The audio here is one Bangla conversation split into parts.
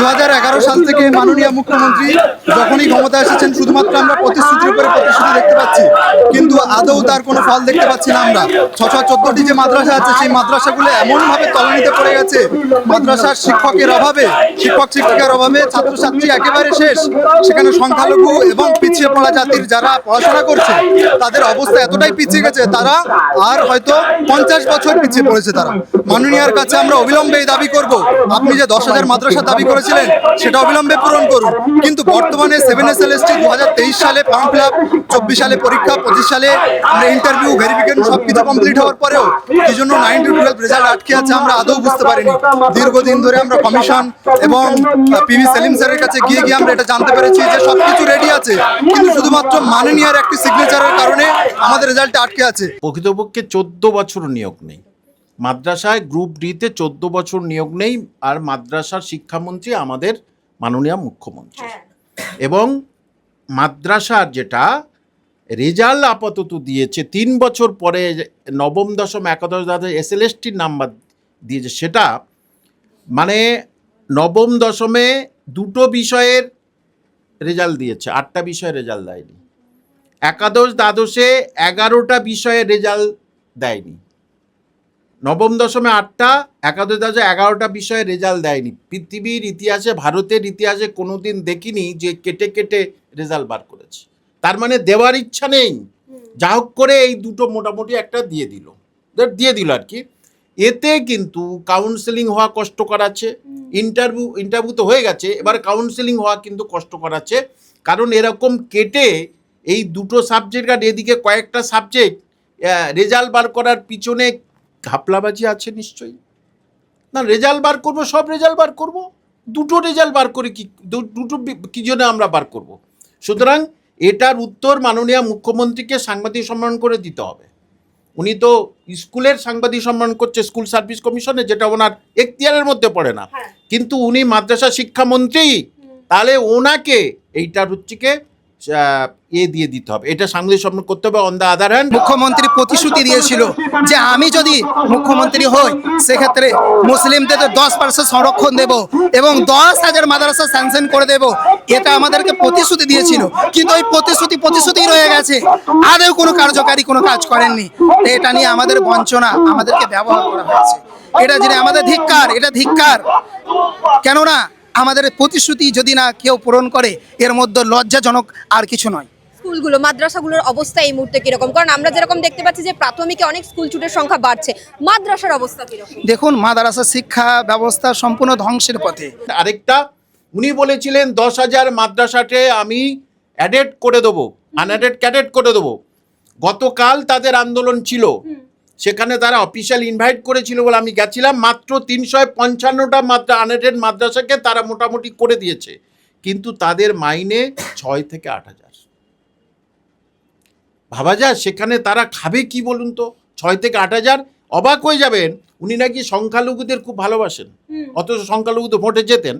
দুহাজার এগারো সাল থেকে মাননীয় মুখ্যমন্ত্রী যখনই ক্ষমতা এসেছেন, শুধুমাত্র আমরা প্রতিশ্রুতির উপরে প্রতিশ্রুতি দেখতে পাচ্ছি। কিন্তু আদৌ তার কোনো ফল দেখতে পাচ্ছি না আমরা। ছশো চোদ্দটি যে মাদ্রাসা আছে, সেই মাদ্রাসাগুলো এমনভাবে তলানিতে পড়ে গেছে, মাদ্রাসার শিক্ষকের অভাবে, শিক্ষক শিক্ষিকার অভাবে ছাত্রছাত্রী একেবারে শেষ। সেখানে সংখ্যালঘু এবং পিছিয়ে পড়া জাতির যারা পড়াশোনা করছে, তাদের অবস্থা এতটাই পিছিয়ে গেছে, তারা আর হয়তো পঞ্চাশ বছর পিছিয়ে পড়েছে তারা। মাননীয়ার কাছে আমরা অবিলম্বে এই দাবি করব। আপনি যে দশ হাজার মাদ্রাসা দাবি করেছিলেন সেটা অবিলম্বে পূরণ করুন। কিন্তু বর্তমানে seven S L S T দু হাজার তেইশ সালে ফর্ম ফিল আপ চব্বিশ সালে পরীক্ষা পঁচিশ সালে আমরা ইন্টারভিউ ভেরিফিকেশন সব কিছু কমপ্লিট হওয়ার পরেও কি জন্য নাইন টু টুয়েলভ রেজাল্ট আটকে আছে আমরা আদৌ বুঝতে পারিনি। দীর্ঘদিন ধরে আমরা কমিশন এবং পিভি সেলিম স্যারের কাছে গিয়ে গিয়ে আমরা এটা জানতে পেরেছি যে সব কিছু রেডি আছে। কিন্তু শুধুমাত্র মাননীয়ার একটি সিগনেচারের কারণে আমাদের রেজাল্টে আটকে আছে। প্রকৃতপক্ষে চোদ্দ বছর নিয়োগ নেই। মাদ্রাসায় গ্রুপ ডিতে চোদ্দ বছর নিয়োগ নেই আর মাদ্রাসার শিক্ষামন্ত্রী আমাদের মাননীয় মুখ্যমন্ত্রী। এবং মাদ্রাসার যেটা রেজাল্ট আপাতত দিয়েছে তিন বছর পরে নবম দশম একাদশ দ্বাদশ এস এল এসটির নাম্বার দিয়েছে সেটা মানে নবম দশমে দুটো বিষয়ের রেজাল্ট দিয়েছে আটটা বিষয়ের রেজাল্ট দেয়নি। একাদশ দ্বাদশে এগারোটা বিষয়ের রেজাল্ট দেয়নি। নবম দশমে আটটা একাদশ দ্বাদশে এগারোটা বিষয়ে রেজাল্ট দেয়নি। পৃথিবীর ইতিহাসে ভারতের ইতিহাসে কোনোদিন দেখিনি যে কেটে কেটে রেজাল্ট বার করেছে। তার মানে দেওয়ার ইচ্ছা নেই। যা হোক করে এই দুটো মোটামুটি একটা দিয়ে দিল। দিয়ে দিল আর কি। এতে কিন্তু কাউন্সেলিং হওয়া কষ্টকর আছে। ইন্টারভিউ ইন্টারভিউ তো হয়ে গেছে। এবার কাউন্সেলিং হওয়া কিন্তু কষ্টকর আছে। কারণ এরকম কেটে এই দুটো সাবজেক্ট আর এদিকে কয়েকটা সাবজেক্ট রেজাল্ট বার করার পিছনে ঘাপলাবাজি আছে নিশ্চয়ই। না রেজাল্ট বার করব সব রেজাল্ট বার করব। দুটো রেজাল্ট বার করে কি দুটো কি জন্য আমরা বার করব? সুতরাং এটার উত্তর মাননীয় মুখ্যমন্ত্রীকে সাংবাদিক সম্মান করে দিতে হবে। উনি তো স্কুলের সাংবাদিক সম্মান করছে স্কুল সার্ভিস কমিশনে যেটা ওনার এখতিয়ারের মধ্যে পড়ে না। হ্যাঁ। কিন্তু উনি মাদ্রাসা শিক্ষামন্ত্রী। তাহলে ওনাকে এইটার হচ্ছে এ দিয়ে দিতে হবে। এটা সাংবাদিক সম্মান করতে হবে অন দ্য আদার হ্যান্ড মুখ্যমন্ত্রী প্রতিশ্রুতি দিয়েছিল যে আমি যদি মুখ্যমন্ত্রী হই, সেক্ষেত্রে মুসলিমদের দশ পার্সেন্ট সংরক্ষণ দেব এবং দশ হাজার মাদ্রাসা স্যাংশন করে দেব। এটা আমাদেরকে প্রতিশ্রুতি দিয়েছিল। কিন্তু ওই প্রতিশ্রুতি প্রতিশ্রুতি রয়ে গেছে। আদেও কোনো কার্যকারী কোনো কাজ করেননি। এটা নিয়ে আমাদের বঞ্চনা, আমাদেরকে ব্যবহার করা হয়েছে। এটা জেনে আমাদের ধিক্কার, এটা ধিক্কার। কেননা আমাদের প্রতিশ্রুতি যদি না কেউ পূরণ করে এর মধ্যে লজ্জাজনক আর কিছু নয়। স্কুলগুলো মাদ্রাসাগুলোর অবস্থা এই মুহূর্তে কীরকম? কারণ আমরা যেরকম দেখতে পাচ্ছি যে প্রাথমিকে অনেক স্কুল ছুটের সংখ্যা বাড়ছে। মাদ্রাসার অবস্থা কীরকম? দেখুন মাদ্রাসা শিক্ষা ব্যবস্থা সম্পূর্ণ ধ্বংসের পথে। আরেকটা উনি বলেছিলেন দশ হাজার মাদ্রাসাতে আমি অ্যাডেড করে দেবো আনঅ্যাডেড ক্যাডেট করে দেবো। গতকাল তাদের আন্দোলন ছিল। সেখানে তারা অফিসিয়াল ইনভাইট করেছিল বলে আমি গেছিলাম। মাত্র তিনশো পঞ্চান্নটা মাত্রা আনএডেড মাদ্রাসাকে তারা মোটামুটি করে দিয়েছে। কিন্তু তাদের মাইনে ছয় থেকে আট হাজার। ভাবা যায় সেখানে তারা খাবে কি বলুন তো? ছয় থেকে আট হাজার। অবাক হয়ে যাবেন উনি নাকি সংখ্যালঘুদের খুব ভালোবাসেন। অথচ সংখ্যালঘু তো ভোটে যেতেন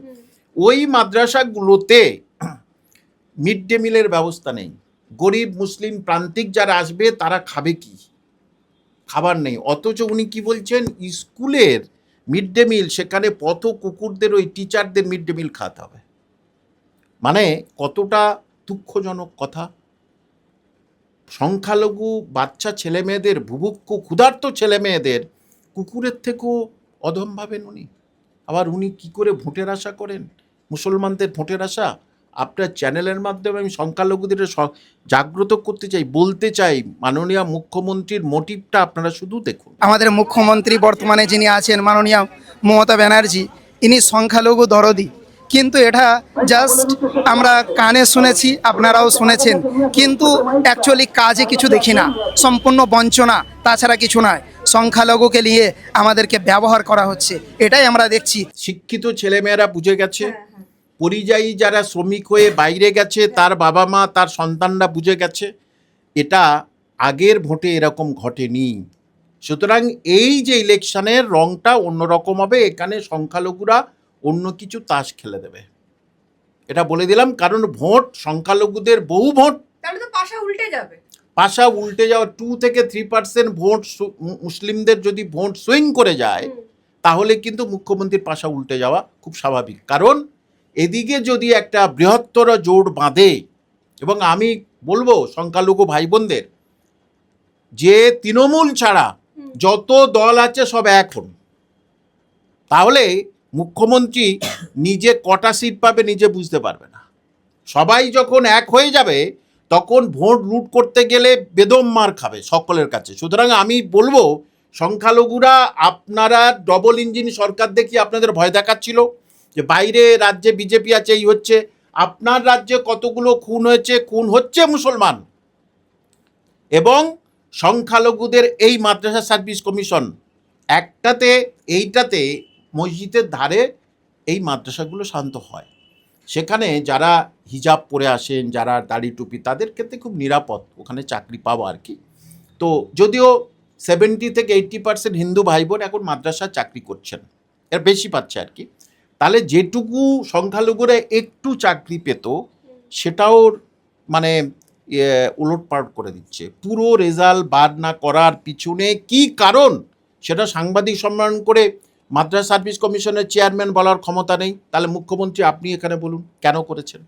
ওই মাদ্রাসাগুলোতে মিড ডে মিলের ব্যবস্থা নেই। গরিব মুসলিম প্রান্তিক যারা আসবে তারা খাবে কি? খাবার নেই। অথচ উনি কি বলছেন? স্কুলের মিড ডে মিল, সেখানে পথ কুকুরদের, ওই টিচারদের মিড ডে মিল খাওয়াতে হবে। মানে কতটা দুঃখজনক কথা। সংখ্যালঘু বাচ্চা ছেলে মেয়েদের, বুভুক্ষ, ক্ষুধার্ত ছেলে মেয়েদের কুকুরের থেকেও অধম ভাবেন উনি। আবার উনি কি করে ভোটের আশা করেন? মুসলমানদের ভোটের আশা? আপনার চ্যানেলের মাধ্যমে আমি সংখ্যালঘুদের জাগ্রত করতে চাই বলতে চাই মাননীয় মুখ্যমন্ত্রীর মোটিভটা আপনারা শুধু দেখুন। আমাদের মুখ্যমন্ত্রী বর্তমানে যিনি আছেন মাননীয় মমতা ব্যানার্জি ইনি সংখ্যালঘু দরদি। কিন্তু এটা জাস্ট আমরা কানে শুনেছি আপনারাও শুনেছেন। কিন্তু অ্যাকচুয়ালি কাজে কিছু দেখি না সম্পূর্ণ বঞ্চনা তাছাড়া কিছু নয়। সংখ্যালঘুকে নিয়ে আমাদেরকে ব্যবহার করা হচ্ছে এটাই আমরা দেখছি। শিক্ষিত ছেলেমেয়েরা বুঝে গেছে পরিযায়ী যারা শ্রমিক হয়ে বাইরে গেছে তার বাবা মা তার সন্তানরা বুঝে গেছে এটা আগের ভোটে এরকম ঘটেনি। সুতরাং এই যে ইলেকশনের রংটা অন্যরকম হবে এখানে সংখ্যালঘুরা অন্য কিছু তাস খেলে দেবে। এটা বলে দিলাম কারণ ভোট সংখ্যালঘুদের বহু ভোট। তাহলে তো পাশা উল্টে যাবে। পাশা উল্টে যাওয়া টু থেকে থ্রি পার্সেন্ট ভোট মুসলিমদের যদি ভোট সুইং করে যায় তাহলে কিন্তু মুখ্যমন্ত্রীর পাশা উল্টে যাওয়া খুব স্বাভাবিক। কারণ এদিকে যদি একটা বৃহত্তর জোট বাঁধে এবং আমি বলব সংখ্যালঘু ভাই বোনদের যে তৃণমূল ছাড়া যত দল আছে সব এক হন। তাহলে মুখ্যমন্ত্রী নিজে কটা সিট পাবে নিজে বুঝতে পারবে না। সবাই যখন এক হয়ে যাবে তখন ভোট লুট করতে গেলে বেদম মার খাবে সকলের কাছে। সুতরাং আমি বলব সংখ্যালঘুরা আপনারা ডবল ইঞ্জিন সরকার দেখি আপনাদের ভয় দেখাচ্ছিল। যে বাইরে রাজ্যে বিজেপি আছে, এই হচ্ছে। আপনার রাজ্যে কতগুলো খুন হয়েছে, খুন হচ্ছে মুসলমান। এবং সংখ্যালঘুদের এই মাদ্রাসা সার্ভিস কমিশন একটাতে, এইটাতে, মসজিদের ধারে এই মাদ্রাসাগুলো শান্ত হয়। সেখানে যারা হিজাব পরে আসেন, যারা দাড়ি টুপি, তাদের ক্ষেত্রে খুব নিরাপদ, ওখানে চাকরি পাওয়া আর কি। তো যদিও সেভেন্টি থেকে এইট্টি পার্সেন্ট হিন্দু ভাই বোন এখন মাদ্রাসায় চাকরি করছেন, এর বেশি পাচ্ছে আর কি। তাহলে যেটুকু সংখ্যালঘুরা একটু চাকরি পেত, সেটাও মানে উলটপালট করে দিচ্ছে। পুরো রেজাল্ট বাদ না করার পিছনে কি কারণ? সেটা সাংবাদিক সম্মেলন করে মাদ্রাস সার্ভিস কমিশনের চেয়ারম্যান বলার ক্ষমতা নেই। তাহলে মুখ্যমন্ত্রী আপনি এখানে বলুন, কেন করেছেন?